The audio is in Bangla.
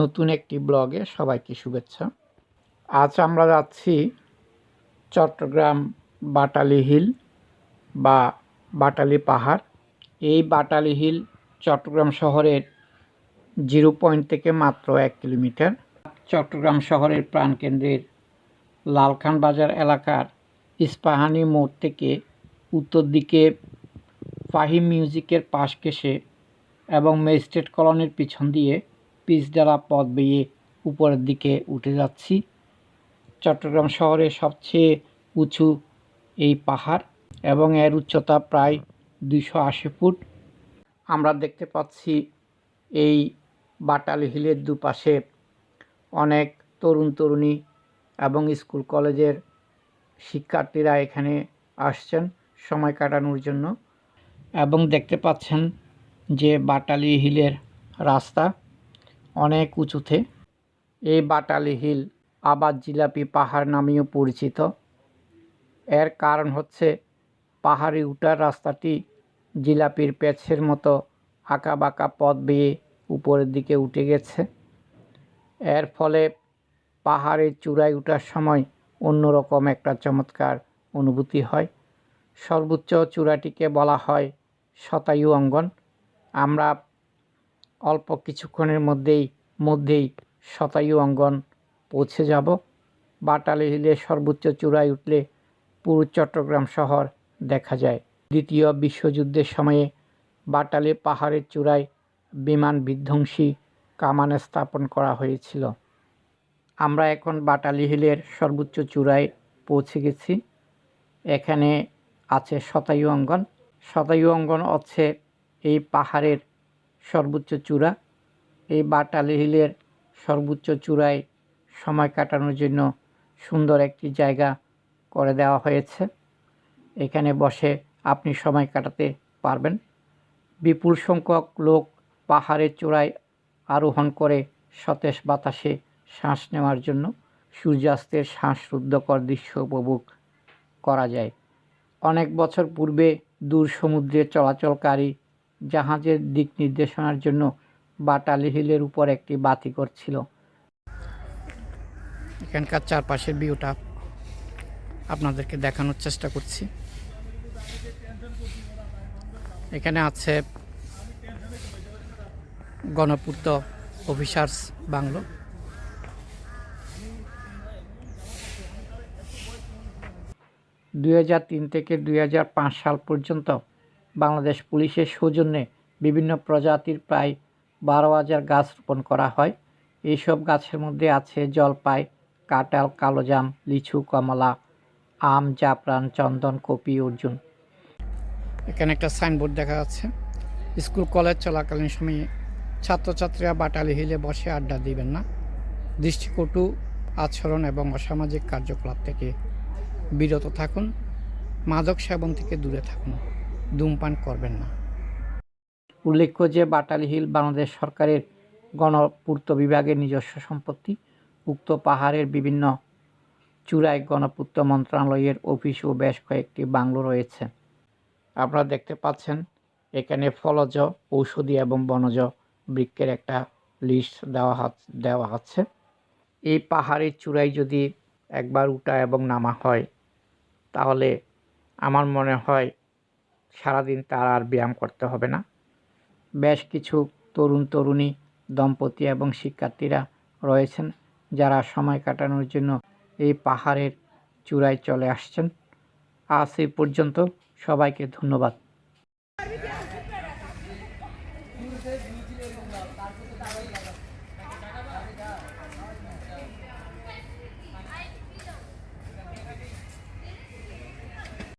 নতুন একটি ব্লগে সবাইকে শুভেচ্ছা। আজ আমরা যাচ্ছি চট্টগ্রাম বাটালি হিল বা বাটালি পাহাড়। এই বাটালি হিল চট্টগ্রাম শহরের জিরো পয়েন্ট থেকে মাত্র এক কিলোমিটার। চট্টগ্রাম শহরের প্রাণকেন্দ্রের লালখান বাজার এলাকার ইস্পাহানি মোড় থেকে উত্তর দিকে ফাহিম মিউজিকের পাশ ঘেঁষে এবং ম্যাজিস্ট্রেট কলোনির পিছন দিয়ে পিচডালা পথ বেয়ে উপরের দিকে উঠে যাচ্ছি। চট্টগ্রাম শহরের সবচেয়ে উঁচু এই পাহাড় এবং এর উচ্চতা প্রায় দুইশো আশি ফুট। আমরা দেখতে পাচ্ছি এই বাটালি হিলের দুপাশে অনেক তরুণ তরুণী এবং স্কুল কলেজের শিক্ষার্থীরা এখানে আসছেন সময় কাটানোর জন্য। এবং দেখতে পাচ্ছেন যে বাটালি হিলের রাস্তা অনেক উঁচুতে। এই বাটালি হিল আবার জিলাপি পাহাড় নামেও পরিচিত। এর কারণ হচ্ছে পাহাড়ে উঠার রাস্তাটি জিলাপির প্যাচের মতো আঁকা বাঁকা পথ বেয়ে উপরের দিকে উঠে গেছে। এর ফলে পাহাড়ের চূড়ায় ওঠার সময় অন্যরকম একটা চমৎকার অনুভূতি হয়। সর্বোচ্চ চূড়াটিকে বলা হয় শতায়ু অঙ্গন। আমরা অল্প কিছুক্ষণের মধ্যেই মধ্যেই শতায়ু অঙ্গন পৌঁছে যাব। বাটালি হিলের সর্বোচ্চ চূড়ায় উঠলে পুরো চট্টগ্রাম শহর দেখা যায়। দ্বিতীয় বিশ্বযুদ্ধের সময়ে বাটালি পাহাড়ের চূড়ায় বিমান বিধ্বংসী কামান স্থাপন করা হয়েছিল। আমরা এখন বাটালি হিলের সর্বোচ্চ চূড়ায় পৌঁছে গেছি। এখানে আছে শতায়ু অঙ্গন। শতায়ু অঙ্গন হচ্ছে এই পাহাড়ের সর্বোচ্চ চূড়া। এই বাটালি হিলের সর্বোচ্চ চূড়ায় সময় কাটানোর জন্য সুন্দর একটি জায়গা করে দেওয়া হয়েছে। এখানে বসে আপনি সময় কাটাতে পারবেন। বিপুল সংখ্যক লোক পাহাড়ের চূড়ায় আরোহণ করে সতেজ বাতাসে শ্বাস নেওয়ার জন্য সূর্যাস্তের শ্বাসরুদ্ধকর দৃশ্য উপভোগ করা যায়। অনেক বছর পূর্বে দূর সমুদ্রে চলাচলকারী জাহাজের দিক নির্দেশনার জন্য বাটালি হিলের উপর একটি বাতি করছিল। এখানকার চারপাশের ভিউটা আপনাদেরকে দেখানোর চেষ্টা করছি। এখানে আছে গণপূর্ত অফিসার্স বাংলো। দুই হাজার তিন থেকে দুই হাজার পাঁচ সাল পর্যন্ত বাংলাদেশ পুলিশের সৌজন্যে বিভিন্ন প্রজাতির প্রায় বারো হাজার গাছ রোপণ করা হয়। এইসব গাছের মধ্যে আছে জলপাই, কাঁঠাল, কালোজাম, লিচু, কমলা, আম, জাফরান, চন্দন, কপি, অর্জুন। এখানে একটা সাইনবোর্ড দেখা যাচ্ছে। স্কুল, কলেজ চলাকালীন সময়ে ছাত্রছাত্রীরা বাটালি হিলে বসে আড্ডা দিবেন না। দৃষ্টিকটু, আচরণ এবং অসামাজিক কার্যকলাপ থেকে বিরত থাকুন। মাদক সেবন থেকে দূরে থাকুন। ধূমপান করবেন না। উল্লেখ্য যে বাটালি হিল বাংলাদেশ সরকারের গণপূর্ত বিভাগের নিজস্ব সম্পত্তি, উক্ত পাহাড়ের বিভিন্ন চূড়ায় গণপূর্ত মন্ত্রণালয়ের অফিস ও বেশ কয়েকটি বাংলো রয়েছে। আপনারা দেখতে পাচ্ছেন, এখানে ফলজ ঔষধি এবং বনজ বৃক্ষের একটা লিস্ট দেওয়া দেওয়া আছে। এই পাহাড়ের চূড়ায় যদি একবার উঠা এবং নামা হয়, তাহলে আমার মনে হয় সারাদিন তার আর ব্যায়াম করতে হবে না। বেশ কিছু তরুণ তরুণী, দম্পতি এবং শিক্ষার্থীরা রয়েছেন যারা সময় কাটানোর জন্য এই পাহাড়ের চূড়ায় চলে আসছেন। আজ এই পর্যন্ত সবাইকে ধন্যবাদ।